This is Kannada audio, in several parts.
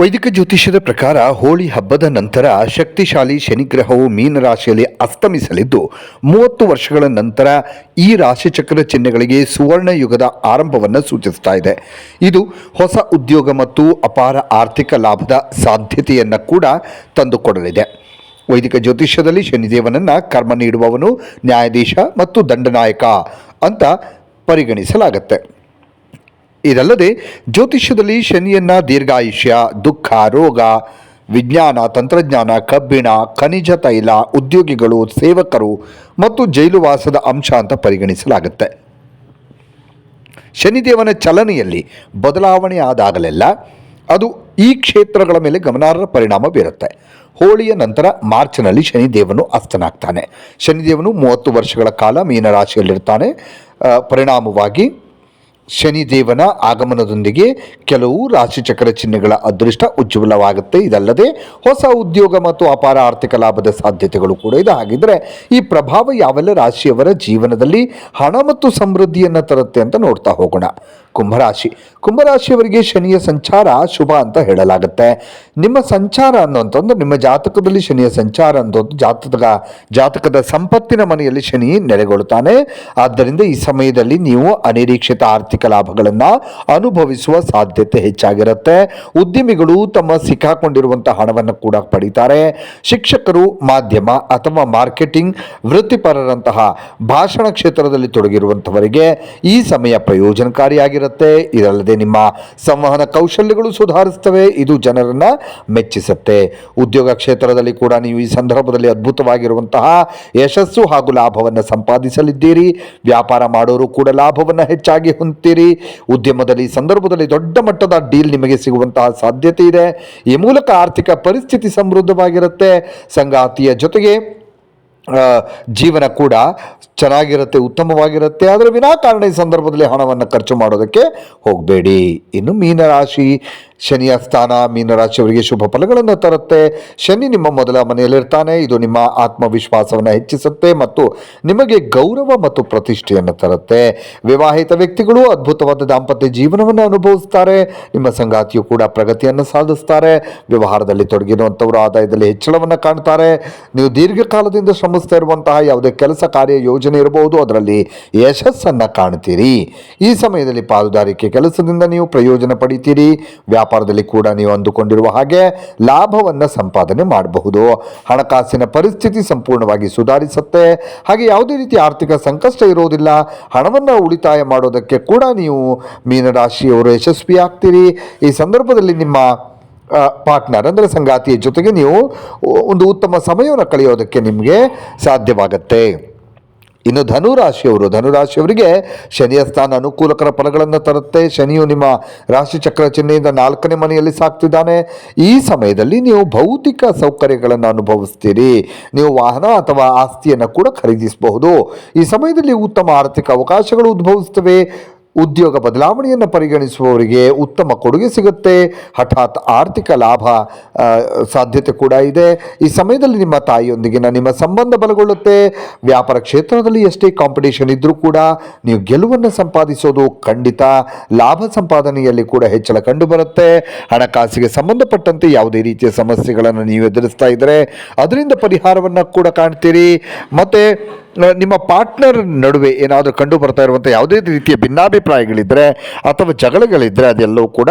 ವೈದಿಕ ಜ್ಯೋತಿಷ್ಯದ ಪ್ರಕಾರ ಹೋಳಿ ಹಬ್ಬದ ನಂತರ ಶಕ್ತಿಶಾಲಿ ಶನಿಗ್ರಹವು ಮೀನರಾಶಿಯಲ್ಲಿ ಅಸ್ತಮಿಸಲಿದ್ದು, ಮೂವತ್ತು ವರ್ಷಗಳ ನಂತರ ಈ ರಾಶಿಚಕ್ರ ಚಿಹ್ನೆಗಳಿಗೆ ಸುವರ್ಣ ಯುಗದ ಆರಂಭವನ್ನು ಸೂಚಿಸ್ತಾ ಇದೆ. ಇದು ಹೊಸ ಉದ್ಯೋಗ ಮತ್ತು ಅಪಾರ ಆರ್ಥಿಕ ಲಾಭದ ಸಾಧ್ಯತೆಯನ್ನು ಕೂಡ ತಂದುಕೊಡಲಿದೆ. ವೈದಿಕ ಜ್ಯೋತಿಷ್ಯದಲ್ಲಿ ಶನಿದೇವನನ್ನು ಕರ್ಮ ನೀಡುವವನು ನ್ಯಾಯಾಧೀಶ ಮತ್ತು ದಂಡನಾಯಕ ಅಂತ ಪರಿಗಣಿಸಲಾಗುತ್ತೆ. ಇದಲ್ಲದೆ ಜ್ಯೋತಿಷ್ಯದಲ್ಲಿ ಶನಿಯನ್ನ ದೀರ್ಘಾಯುಷ್ಯ, ದುಃಖ, ರೋಗ, ವಿಜ್ಞಾನ, ತಂತ್ರಜ್ಞಾನ, ಕಬ್ಬಿಣ, ಖನಿಜ, ತೈಲ, ಉದ್ಯೋಗಿಗಳು, ಸೇವಕರು ಮತ್ತು ಜೈಲುವಾಸದ ಅಂಶ ಅಂತ ಪರಿಗಣಿಸಲಾಗುತ್ತೆ. ಶನಿದೇವನ ಚಲನೆಯಲ್ಲಿ ಬದಲಾವಣೆ ಆದಾಗಲೆಲ್ಲ ಅದು ಈ ಕ್ಷೇತ್ರಗಳ ಮೇಲೆ ಗಮನಾರ್ಹ ಪರಿಣಾಮ ಬೀರುತ್ತೆ. ಹೋಳಿಯ ನಂತರ ಮಾರ್ಚ್ನಲ್ಲಿ ಶನಿದೇವನು ಅಸ್ತನಾಗ್ತಾನೆ. ಶನಿದೇವನು ಮೂವತ್ತು ವರ್ಷಗಳ ಕಾಲ ಮೀನರಾಶಿಯಲ್ಲಿರ್ತಾನೆ. ಪರಿಣಾಮವಾಗಿ ಶನಿದೇವನ ಆಗಮನದೊಂದಿಗೆ ಕೆಲವು ರಾಶಿಚಕ್ರ ಚಿಹ್ನೆಗಳ ಅದೃಷ್ಟ ಉಜ್ವಲವಾಗುತ್ತೆ. ಇದಲ್ಲದೆ ಹೊಸ ಉದ್ಯೋಗ ಮತ್ತು ಅಪಾರ ಆರ್ಥಿಕ ಲಾಭದ ಸಾಧ್ಯತೆಗಳು ಕೂಡ ಇದು. ಹಾಗಿದ್ರೆ ಈ ಪ್ರಭಾವ ಯಾವೆಲ್ಲ ರಾಶಿಯವರ ಜೀವನದಲ್ಲಿ ಹಣ ಮತ್ತು ಸಮೃದ್ಧಿಯನ್ನು ತರುತ್ತೆ ಅಂತ ನೋಡ್ತಾ ಹೋಗೋಣ. ಕುಂಭರಾಶಿ. ಕುಂಭರಾಶಿಯವರಿಗೆ ಶನಿಯ ಸಂಚಾರ ಶುಭ ಅಂತ ಹೇಳಲಾಗುತ್ತೆ. ನಿಮ್ಮ ಸಂಚಾರ ಅನ್ನುವಂಥದ್ದು, ನಿಮ್ಮ ಜಾತಕದಲ್ಲಿ ಶನಿಯ ಸಂಚಾರ ಅನ್ನೋದು ಜಾತಕ ಜಾತಕದ ಸಂಪತ್ತಿನ ಮನೆಯಲ್ಲಿ ಶನಿ ನೆಲೆಗೊಳ್ಳುತ್ತಾನೆ. ಆದ್ದರಿಂದ ಈ ಸಮಯದಲ್ಲಿ ನೀವು ಅನಿರೀಕ್ಷಿತ ಆರ್ಥಿಕ ಲಾಭಗಳನ್ನು ಅನುಭವಿಸುವ ಸಾಧ್ಯತೆ ಹೆಚ್ಚಾಗಿರುತ್ತೆ. ಉದ್ಯಮಿಗಳು ತಮ್ಮ ಸಿಕ್ಕಾಕೊಂಡಿರುವಂತಹ ಹಣವನ್ನು ಕೂಡ ಪಡೀತಾರೆ. ಶಿಕ್ಷಕರು, ಮಾಧ್ಯಮ ಅಥವಾ ಮಾರ್ಕೆಟಿಂಗ್ ವೃತ್ತಿಪರರಂತಹ ಭಾಷಣ ಕ್ಷೇತ್ರದಲ್ಲಿ ತೊಡಗಿರುವಂಥವರಿಗೆ ಈ ಸಮಯ ಪ್ರಯೋಜನಕಾರಿಯಾಗಿರುತ್ತೆ. ಇದಲ್ಲದೆ ನಿಮ್ಮ ಸಂವಹನ ಕೌಶಲ್ಯಗಳು ಸುಧಾರಿಸ್ತವೆ. ಇದು ಜನರನ್ನ ಮೆಚ್ಚಿಸುತ್ತೆ. ಉದ್ಯೋಗ ಕ್ಷೇತ್ರದಲ್ಲಿ ಕೂಡ ನೀವು ಈ ಸಂದರ್ಭದಲ್ಲಿ ಅದ್ಭುತವಾಗಿರುವಂತಹ ಯಶಸ್ಸು ಹಾಗೂ ಲಾಭವನ್ನು ಸಂಪಾದಿಸಲಿದ್ದೀರಿ. ವ್ಯಾಪಾರ ಮಾಡೋರು ಕೂಡ ಲಾಭವನ್ನು ಹೆಚ್ಚಾಗಿ ಉದ್ಯಮದಲ್ಲಿ, ಸಂದರ್ಭದಲ್ಲಿ ದೊಡ್ಡ ಮಟ್ಟದ ಡೀಲ್ ನಿಮಗೆ ಸಿಗುವಂತಹ ಸಾಧ್ಯತೆ ಇದೆ. ಈ ಮೂಲಕ ಆರ್ಥಿಕ ಪರಿಸ್ಥಿತಿ ಸಮೃದ್ಧವಾಗಿರುತ್ತೆ. ಸಂಗಾತಿಯ ಜೊತೆಗೆ ಜೀವನ ಕೂಡ ಚೆನ್ನಾಗಿರುತ್ತೆ, ಉತ್ತಮವಾಗಿರುತ್ತೆ. ಆದರೆ ವಿನಾಕಾರಣ ಈ ಸಂದರ್ಭದಲ್ಲಿ ಹಣವನ್ನು ಖರ್ಚು ಮಾಡೋದಕ್ಕೆ ಹೋಗಬೇಡಿ. ಇನ್ನು ಮೀನರಾಶಿ ಶನಿಯ ಸ್ಥಾನ ಮೀನರಾಶಿಯವರಿಗೆ ಶುಭ ಫಲಗಳನ್ನು ತರುತ್ತೆ. ಶನಿ ನಿಮ್ಮ ಮೊದಲ ಮನೆಯಲ್ಲಿರ್ತಾನೆ. ಇದು ನಿಮ್ಮ ಆತ್ಮವಿಶ್ವಾಸವನ್ನು ಹೆಚ್ಚಿಸುತ್ತೆ ಮತ್ತು ನಿಮಗೆ ಗೌರವ ಮತ್ತು ಪ್ರತಿಷ್ಠೆಯನ್ನು ತರುತ್ತೆ. ವಿವಾಹಿತ ವ್ಯಕ್ತಿಗಳು ಅದ್ಭುತವಾದ ದಾಂಪತ್ಯ ಜೀವನವನ್ನು ಅನುಭವಿಸ್ತಾರೆ. ನಿಮ್ಮ ಸಂಗಾತಿಯು ಕೂಡ ಪ್ರಗತಿಯನ್ನು ಸಾಧಿಸ್ತಾರೆ. ವ್ಯವಹಾರದಲ್ಲಿ ತೊಡಗಿರುವಂಥವರು ಆದಾಯದಲ್ಲಿ ಹೆಚ್ಚಳವನ್ನು ಕಾಣ್ತಾರೆ. ನೀವು ದೀರ್ಘಕಾಲದಿಂದ ಶ್ರಮಿಸ್ತಾ ಇರುವಂತಹ ಯಾವುದೇ ಕೆಲಸ, ಕಾರ್ಯ, ಯೋಜನೆ ಇರಬಹುದು. ಅದರಲ್ಲಿ ಯಶಸ್ಸನ್ನು ಕಾಣ್ತೀರಿ. ಈ ಸಮಯದಲ್ಲಿ ಪಾಲುದಾರಿಕೆ ಕೆಲಸದಿಂದ ನೀವು ಪ್ರಯೋಜನ ಪಡಿತೀರಿ. ವ್ಯಾಪಾರದಲ್ಲಿ ಕೂಡ ನೀವು ಅಂದುಕೊಂಡಿರುವ ಹಾಗೆ ಲಾಭವನ್ನು ಸಂಪಾದನೆ ಮಾಡಬಹುದು. ಹಣಕಾಸಿನ ಪರಿಸ್ಥಿತಿ ಸಂಪೂರ್ಣವಾಗಿ ಸುಧಾರಿಸುತ್ತೆ. ಹಾಗೆ ಯಾವುದೇ ರೀತಿ ಆರ್ಥಿಕ ಸಂಕಷ್ಟ ಇರೋದಿಲ್ಲ. ಹಣವನ್ನು ಉಳಿತಾಯ ಮಾಡೋದಕ್ಕೆ ಕೂಡ ನೀವು ಮೀನರಾಶಿಯವರು ಯಶಸ್ವಿ ಆಗ್ತೀರಿ. ಈ ಸಂದರ್ಭದಲ್ಲಿ ನಿಮ್ಮ ಪಾರ್ಟ್ನರ್ ಅಂದರೆ ಸಂಗಾತಿಯ ಜೊತೆಗೆ ನೀವು ಒಂದು ಉತ್ತಮ ಸಮಯವನ್ನು ಕಳೆಯೋದಕ್ಕೆ ನಿಮಗೆ ಸಾಧ್ಯವಾಗತ್ತೆ. ಇನ್ನು ಧನುರಾಶಿಯವರು, ಧನುರಾಶಿಯವರಿಗೆ ಶನಿಯ ಸ್ಥಾನ ಅನುಕೂಲಕರ ಫಲಗಳನ್ನು ತರುತ್ತೆ. ಶನಿಯು ನಿಮ್ಮ ರಾಶಿ ಚಕ್ರ ಚಿಹ್ನೆಯಿಂದ ನಾಲ್ಕನೇ ಮನೆಯಲ್ಲಿ ಸಾಕ್ತಿದ್ದಾನೆ. ಈ ಸಮಯದಲ್ಲಿ ನೀವು ಭೌತಿಕ ಸೌಕರ್ಯಗಳನ್ನು ಅನುಭವಿಸ್ತೀರಿ. ನೀವು ವಾಹನ ಅಥವಾ ಆಸ್ತಿಯನ್ನು ಕೂಡ ಖರೀದಿಸಬಹುದು. ಈ ಸಮಯದಲ್ಲಿ ಉತ್ತಮ ಆರ್ಥಿಕ ಅವಕಾಶಗಳು ಉದ್ಭವಿಸ್ತವೆ ಉದ್ಯೋಗ ಬದಲಾವಣೆಯನ್ನು ಪರಿಗಣಿಸುವವರಿಗೆ ಉತ್ತಮ ಕೊಡುಗೆ ಸಿಗುತ್ತೆ. ಹಠಾತ್ ಆರ್ಥಿಕ ಲಾಭ ಸಾಧ್ಯತೆ ಕೂಡ ಇದೆ. ಈ ಸಮಯದಲ್ಲಿ ನಿಮ್ಮ ತಾಯಿಯೊಂದಿಗಿನ ನಿಮ್ಮ ಸಂಬಂಧ ಬಲಗೊಳ್ಳುತ್ತೆ. ವ್ಯಾಪಾರ ಕ್ಷೇತ್ರದಲ್ಲಿ ಎಷ್ಟೇ ಕಾಂಪಿಟೇಷನ್ ಇದ್ದರೂ ಕೂಡ ನೀವು ಗೆಲುವನ್ನು ಸಂಪಾದಿಸೋದು ಖಂಡಿತ. ಲಾಭ ಸಂಪಾದನೆಯಲ್ಲಿ ಕೂಡ ಹೆಚ್ಚಳ ಕಂಡುಬರುತ್ತೆ. ಹಣಕಾಸಿಗೆ ಸಂಬಂಧಪಟ್ಟಂತೆ ಯಾವುದೇ ರೀತಿಯ ಸಮಸ್ಯೆಗಳನ್ನು ನೀವು ಎದುರಿಸ್ತಾ ಇದ್ದರೆ ಅದರಿಂದ ಪರಿಹಾರವನ್ನು ಕೂಡ ಕಾಣ್ತೀರಿ. ಮತ್ತು ನಿಮ್ಮ ಪಾರ್ಟ್ನರ್ ನಡುವೆ ಏನಾದರೂ ಕಂಡು ಬರ್ತಾ ಇರುವಂಥ ಯಾವುದೇ ರೀತಿಯ ಭಿನ್ನಾಭಿಪ್ರಾಯಗಳಿದ್ದರೆ ಅಥವಾ ಜಗಳಗಳಿದ್ದರೆ ಅದೆಲ್ಲವೂ ಕೂಡ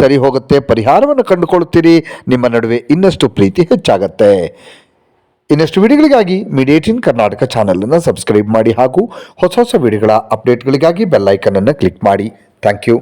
ಸರಿ ಹೋಗುತ್ತೆ. ಪರಿಹಾರವನ್ನು ಕಂಡುಕೊಳ್ಳುತ್ತೀರಿ. ನಿಮ್ಮ ನಡುವೆ ಇನ್ನಷ್ಟು ಪ್ರೀತಿ ಹೆಚ್ಚಾಗತ್ತೆ. ಇನ್ನಷ್ಟು ವಿಡಿಯೋಗಳಿಗಾಗಿ ಮೀಡಿಯೇಟಿನ್ ಕರ್ನಾಟಕ ಚಾನಲನ್ನು ಸಬ್ಸ್ಕ್ರೈಬ್ ಮಾಡಿ ಹಾಗೂ ಹೊಸ ಹೊಸ ವಿಡಿಯೋಗಳ ಅಪ್ಡೇಟ್ಗಳಿಗಾಗಿ ಬೆಲ್ಲೈಕನನ್ನು ಕ್ಲಿಕ್ ಮಾಡಿ. Thank you